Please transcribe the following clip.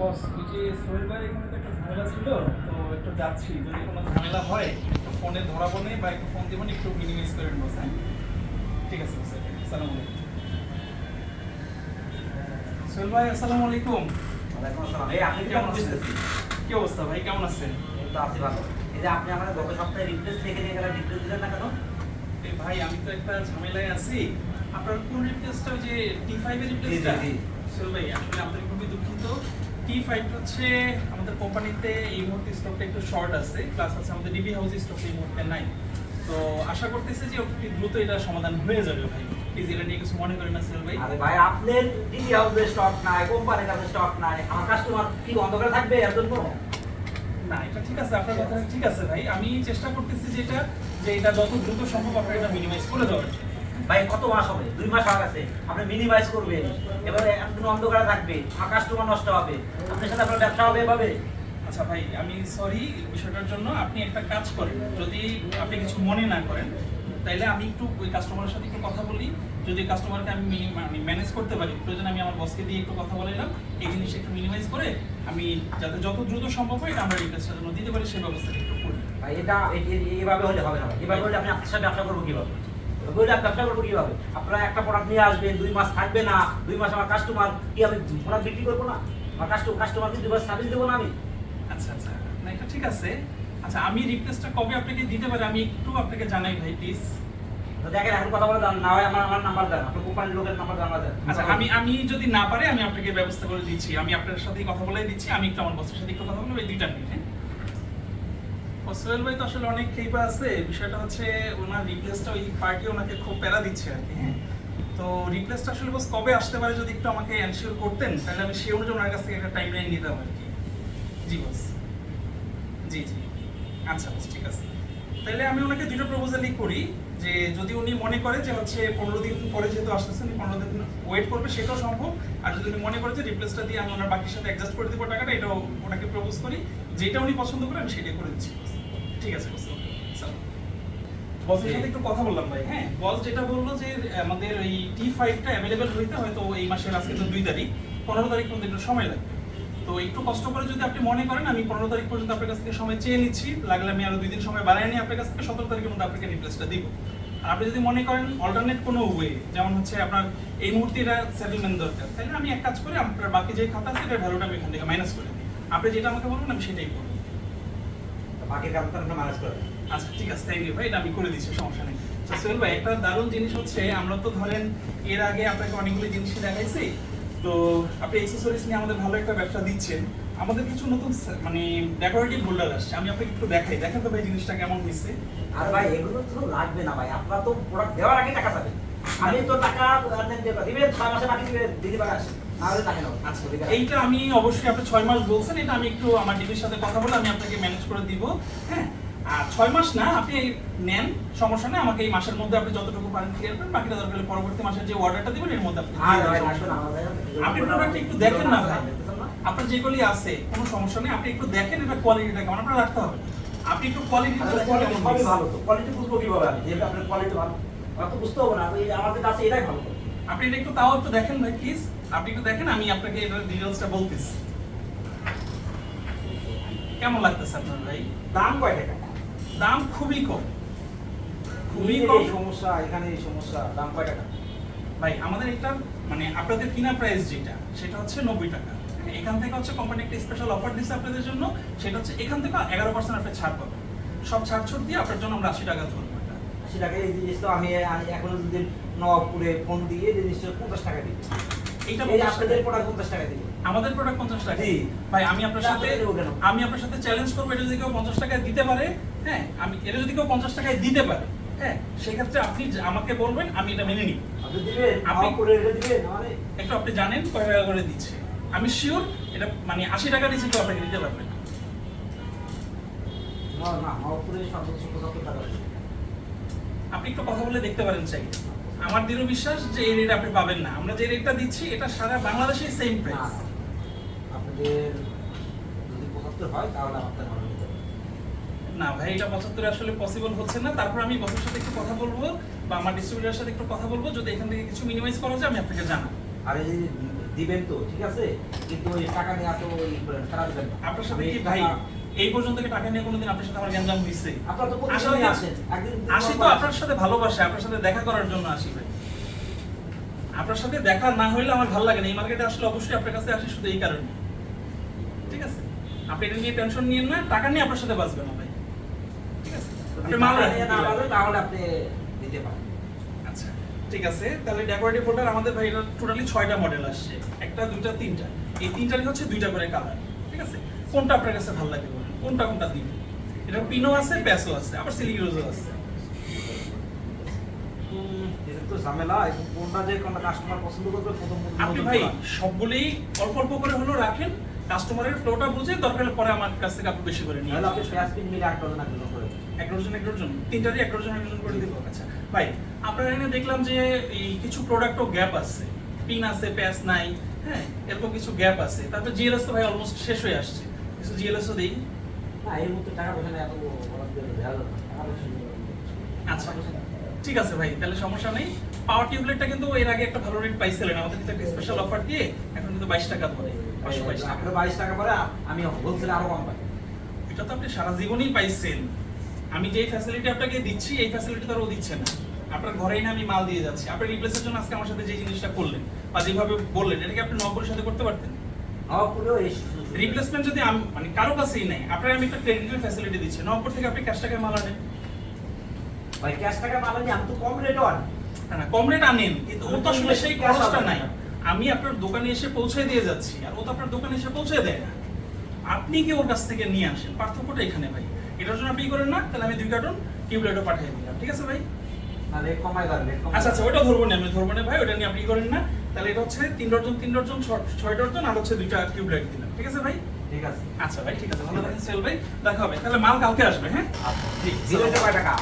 বস যে সোহেল ভাই এখানে একটা ঝামেলা ছিল তো একটু যাচ্ছি। যদি কোনো ঝামেলা হয় একটু ফোনে ধরাবো নেই বা একটু ফোন দেবেন একটু মিনিমাইজ করে নেব হ্যাঁ ঠিক আছে বস সালাম আলাইকুম। সোহেল ভাই আসসালামু আলাইকুম। ওয়ালাইকুম আসসালাম। এই আপনি কেমন বুঝতেছি কি অবস্থা ভাই? কেমন আছেন? এই তো আছি ভালো। এই যে আপনি আমাদের গত সপ্তাহে রিপ্লেস থেকে নিয়ে গেলেন রিপ্লেস দিলেন না কেন? ভাই আমি তো একটা ঝামেলায় আছি। আপনার কোন রিপ্লেসটা যে টি ফাইভের রিপ্লেসটা সোহেল ভাই আসলে আপনার খুবই দুঃখিত। টি ফাইভটা হচ্ছে আমাদের কোম্পানিতে এই মুহূর্তে স্টকটা একটু শর্ট আছে প্লাস আছে আমাদের ডিবি হাউস স্টক এই মুহূর্তে নাই। তো আশা করতেছি যে দ্রুত এটা সমাধান হয়ে যাবে ভাই। প্লিজ এটা নিয়ে কিছু মনে করেন না ভাই। আরে ভাই আপনার ডিবি স্টক নাই কোম্পানির কাছে স্টক নাই আমার কাস্টমার কি থাকবে এর জন্য? না এটা ঠিক আছে আপনার কথা ঠিক আছে ভাই। আমি চেষ্টা করতেছি যে এটা যে এটা যত দ্রুত সম্ভব আপনার এটা মিনিমাইজ করে দেওয়ার। ভাই কত মাস হবে? দুই মাস হয়ে গেছে। আপনি মিনিমাইজ করবেন। এবারে একদিন অন্ধকারে থাকবে। আমার কাস্টমার নষ্ট হবে। আপনার সাথে আপনার ব্যবসা হবে এভাবে? আচ্ছা ভাই আমি সরি বিষয়টার জন্য আপনি একটা কাজ করেন। যদি আপনি কিছু মনে না করেন তাইলে আমি একটু ওই কাস্টমারের সাথে একটু কথা বলি। যদি কাস্টমারকে আমি মিনি- ম্যানেজ করতে পারি প্রয়োজন আমি আমার বসকে দিয়ে একটু কথা বলাইলাম এই জিনিসটা একটু মিনিমাইজ করে আমি যাতে যত দ্রুত সম্ভব হয় এটা আমরা রিকোয়েস্টের জন্য দিতে পারি সেই ব্যবস্থাটা একটু করি। ভাই এটা এভাবে হলে হবে না। এভাবে হলে আপনি আপনার সাথে ব্যবসা করব কীভাবে? এভাবে ব্যবসা করব কীভাবে? আপনারা একটা প্রোডাক্ট নিয়ে আসবেন দুই মাস থাকবে না দুই মাস আমার কাস্টমার কি আমি প্রোডাক্ট বিক্রি করব না? আমার কাস্টমার কাস্টমারকে দুই মাস সার্ভিস দেবো না আমি? আচ্ছা আচ্ছা। না এটা ঠিক আছে। আচ্ছা আমি রিকোয়েস্টটা কবে আপনাকে দিতে পারি? আমি একটু আপনাকে জানাই ভাই প্লিজ দেখেন এখন কথা বলে দেন না হয় আমার আমার নাম্বার দেন। আপনার কোম্পানির লোকের নাম্বার দেন। আমাদের আচ্ছা আমি আমি যদি না পারি আমি আপনাকে ব্যবস্থা করে দিচ্ছি। আমি আপনার সাথে কথা বলে দিচ্ছি। আমি একটু আমার বসের সাথে একটু কথা বলব এই দুইটা হ্যাঁ? ও সোহেল ভাই তো আসলে অনেক খেপা আছে। বিষয়টা হচ্ছে ওনার রিপ্লেসটা ওই পার্টি ওনাকে খুব প্যারা দিচ্ছে আর কি হ্যাঁ। তো রিপ্লেসটা আসলে বস কবে আসতে পারে যদি একটু আমাকে করতেন, তাহলে আমি সেই অনুযায়ী ওনার কাছ থেকে একটা টাইম লাইন নিতাম আর কি। জি বস জি জি। আচ্ছা বস ঠিক আছে। তাহলে আমি ওনাকে দুটো প্রপোজালই করি, যে যদি উনি মনে করে যে হচ্ছে পনেরো দিন পরে যেহেতু আসতেছে, উনি পনেরো দিন ওয়েট করবে, সেটাও সম্ভব। আর যদি উনি মনে করে যে রিপ্লেসটা দিয়ে আমি ওনার বাকির সাথে অ্যাডজাস্ট করে দেবো টাকাটা, এটাও ওনাকে প্রপোজ করি। যেটা উনি পছন্দ করে আমি সেটাই করে দিচ্ছি ঠিক আছে বসের সাথে একটু কথা বললাম ভাই। হ্যাঁ বস যেটা বলল যে আমাদের এই টি ফাইভটা অ্যাভেলেবেল হইতে হয়তো এই মাসের আজকে তো দুই তারিখ পনেরো তারিখ পর্যন্ত একটু সময় লাগবে। তো একটু কষ্ট করে যদি আপনি মনে করেন আমি পনেরো তারিখ পর্যন্ত আপনার কাছ থেকে সময় চেয়ে নিচ্ছি লাগলে আমি আরও দুই দিন সময় বাড়াই নিয়ে আপনার কাছ থেকে সতেরো তারিখের মধ্যে আপনাকে রিপ্লেসটা দিব। আর আপনি যদি মনে করেন অল্টারনেট কোনো ওয়ে যেমন হচ্ছে আপনার এই মুহূর্তে এটা সেটেলমেন্ট দরকার তাহলে আমি এক কাজ করি আপনার বাকি যে খাতা আছে এটার ভ্যালুটা আমি এখান থেকে মাইনাস করে দিই। আপনি যেটা আমাকে বলবেন আমি সেটাই করব। বাকি ম্যানেজ আচ্ছা ঠিক আছে থ্যাংক ইউ ভাই এটা আমি করে দিচ্ছি সমস্যা নেই। তো সোহেল ভাই একটা দারুণ জিনিস হচ্ছে আমরা তো ধরেন এর আগে আপনাকে অনেকগুলো জিনিস দেখাইছি তো আপনি এক্সেসরিজ নিয়ে আমাদের ভালো একটা ব্যবসা দিচ্ছেন। আমাদের কিছু নতুন মানে ডেকোরেটিভ হোল্ডার আসছে আমি আপনাকে একটু দেখাই দেখেন তো ভাই জিনিসটা কেমন হয়েছে আর ভাই এগুলো তো লাগবে না ভাই আপনারা তো প্রোডাক্ট দেওয়ার আগে টাকা পাবেন আমি তো টাকা দিবেন ছয় মাসে বাকি দিবেন দিদি বাগাস আচ্ছা এইটা আমি অবশ্যই আপনি ছয় মাস বলছেন এটা আমি একটু আমার ডিবির সাথে কথা বলে আমি আপনাকে ম্যানেজ করে দিব হ্যাঁ? আর ছয় মাস না আপনি নেন সমস্যা নেই আমাকে এই মাসের মধ্যে আপনি যতটুকু পারেন ক্লিয়ার করেন বাকিটা দরকার হলে পরবর্তী মাসের যে অর্ডারটা দিবেন এর মধ্যে আপনি আপনি প্রোডাক্ট একটু দেখেন না ভাই। আপনার যেগুলি আছে কোনো সমস্যা নেই আপনি একটু দেখেন এটা কোয়ালিটিটা কেমন আপনার রাখতে হবে। আপনি একটু কোয়ালিটি ভালো তো। কোয়ালিটি বুঝব কীভাবে আমি যেহেতু আপনার কোয়ালিটি ভালো। আমার তো বুঝতে হবে না আমাদের কাছে এটাই ভালো। আপনি এটা একটু তাও একটু দেখেন ভাই প্লিজ আপনি একটু দেখেন আমি আপনাকে এটার ডিটেলসটা বলতেছি। কেমন লাগতেছে আপনার ভাই? দাম কয় টাকা? দাম খুবই কম। খুবই কম। সমস্যা এখানে এই সমস্যা দাম কয় টাকা? ভাই আমাদের একটা মানে আপনাদের কিনা প্রাইস যেটা সেটা হচ্ছে নব্বই টাকা। এখান থেকে হচ্ছে কোম্পানি একটা স্পেশাল অফার দিচ্ছে আপনাদের জন্য সেটা হচ্ছে এখান থেকে এগারো পার্সেন্ট আপনি ছাড় পাবেন। সব ছাড় ছুট দিয়ে আপনার জন্য আমরা আশি টাকা ধরবো এটা। আশি টাকা এই জিনিস তো আমি এখনও যদি নবাবপুরে ফোন দিয়ে জিনিসটা পঞ্চাশ টাকা দিই 50 আপনাদের প্রোডাক্ট টাকা দিই আমাদের প্রোডাক্ট পঞ্চাশ টাকা জি। ভাই আমি আপনার সাথে? আমি আপনার সাথে চ্যালেঞ্জ করব এটা যদি কেউ পঞ্চাশ টাকায় দিতে পারে হ্যাঁ আমি এটা যদি কেউ পঞ্চাশ টাকায় দিতে পারে হ্যাঁ সেক্ষেত্রে আপনি আমাকে বলবেন আমি এটা মেনে নিব। আপনি দিবেন আপনি- নবাবপুরে এটা দিবেন আমারে। একটু আপনি জানেন কয় টাকা করে দিচ্ছে। আমি শিওর এটা মানে আশি টাকা দিচ্ছি কেউ আপনাকে দিতে পারবে না। না সর্বোচ্চ টাকা আপনি একটু কথা বলে দেখতে পারেন চাই। আমার দৃঢ় বিশ্বাস যে এই রেট আপনি পাবেন না। আমরা যে রেটটা দিচ্ছি এটা সারা বাংলাদেশে সেম প্রাইস আপনাদের যদি পঁচাত্তর হয় তাহলে আপনার ভালো না ভাই এটা পঁচাত্তর আসলে পসিবল হচ্ছে না। তারপর আমি বসের সাথে একটু কথা বলব বা আমার ডিস্ট্রিবিউটারের সাথে একটু কথা বলব। যদি এখান থেকে কিছু মিনিমাইজ করা যায় আমি আপনাকে জানাব। আর এই দিবেন তো ঠিক আছে? কিন্তু ওই টাকা নেওয়া তো আপনার সাথে কি ভাই এই পর্যন্ত কি টাকা নিয়ে কোনোদিন আপনার সাথে আমার গ্যাঞ্জাম হয়েছে আপনারা তো প্রতিদিনই আসেন আসি তো আপনার সাথে ভালোবাসে আপনার সাথে দেখা করার জন্য আসি ভাই। আপনার সাথে দেখা না হইলে আমার ভালো লাগে না। এই মার্কেটে আসলে অবশ্যই আপনার কাছে আসি শুধু এই কারণে। ঠিক আছে? আপনি এটা নিয়ে টেনশন নিয়েন না টাকা নিয়ে আপনার সাথে বাঁচবে না ভাই। ঠিক আছে? আপনি মাল তাহলে আপনি দিতে পারেন। আচ্ছা ঠিক আছে। তাহলে ডেকোরেটিভ ফোল্ডার আমাদের ভাই এটা টোটালি ছয়টা মডেল আসছে। একটা দুইটা তিনটা। এই তিনটারই হচ্ছে দুইটা করে কালার ঠিক আছে? কোনটা আপনার কাছে ভালো লাগে বলুন? কোনটা কোনটা দিবেন এটা পিনো আছে প্যাসও আছে আবার সিলিক আছে। আপনি ভাই করা। সবগুলোই অল্প অল্প করে হলেও রাখেন কাস্টমারের ফ্লোটা বুঝে দরকার পরে আমার কাছ থেকে আপনি বেশি করে আপনি। পেঁয়াজ পিন মিলে এক ডজন এক ডজন করে এক ডজন এক ডজন তিনটারই এক ডজন এক ডজন করে দিব। আচ্ছা ভাই আপনার এখানে দেখলাম যে এই কিছু প্রোডাক্টও গ্যাপ আছে। পিন আছে প্যাচ নাই হ্যাঁ এরকম কিছু গ্যাপ আছে। তারপর জিএলএস তো ভাই অলমোস্ট শেষ হয়ে আসছে। কিছু জিএলএসও দেই। আচ্ছা ঠিক আছে ভাই তাহলে সমস্যা নেই। পাওয়ার টিউবলাইটটা কিন্তু এর আগে একটা ভালো রেট পাইছিলেন আমাদের কিন্তু একটা স্পেশাল অফার দিয়ে এখন কিন্তু বাইশ টাকা ধরে পাঁচশো বাইশ টাকা। বাইশ টাকা পরে আমি হোলসেলে আরও কম পাই। এটা তো আপনি সারা জীবনই পাইছেন। আমি যেই ফ্যাসিলিটি আপনাকে দিচ্ছি এই ফ্যাসিলিটি তো আর ও দিচ্ছে না। আপনার ঘরেই না আমি মাল দিয়ে যাচ্ছি। আপনি রিপ্লেসের জন্য আজকে আমার সাথে যে জিনিসটা করলেন বা যেভাবে বললেন এটাকে আপনি নকলের সাথে করতে পারতেন? রিপ্লেসমেন্ট যদি মানে কারও কাছেই নাই আপনার আমি একটা ক্রেডিটের ফ্যাসিলিটি দিচ্ছি। নকল থেকে আপনি ক্যাশ টাকায় মাল আনেন। ভাই ক্যাশ টাকা মাল আমি আমি তো কম রেট আনি। না, কম রেট আনেন কিন্তু ওর তো আসলে সেই খরচটা নাই। আমি আপনার দোকানে এসে পৌঁছে দিয়ে যাচ্ছি আর ও তো আপনার দোকানে এসে পৌঁছে দেয় না। আপনি কি ওর কাছ থেকে নিয়ে আসেন? পার্থক্যটা এখানে ভাই। এটার জন্য আপনি কি করেন না তাহলে আমি দুই কার্টন টিউবলাইটও পাঠিয়ে দিলাম। ঠিক আছে ভাই? আচ্ছা আচ্ছা ওটা ধরবো না আমি ধরবো না ভাই ওটা নিয়ে আপনি করেন না। তাহলে এটা হচ্ছে তিন ডর্জন তিন ডর্জন ছয় ডর্জন আর হচ্ছে দুইটা টিউবলাইট দিলাম। ঠিক আছে ভাই? ঠিক আছে। আচ্ছা ভাই ঠিক আছে ভালো থাকেন সোহেল ভাই দেখা হবে। তাহলে মাল কালকে আসবে হ্যাঁ? ঠিক টাকা?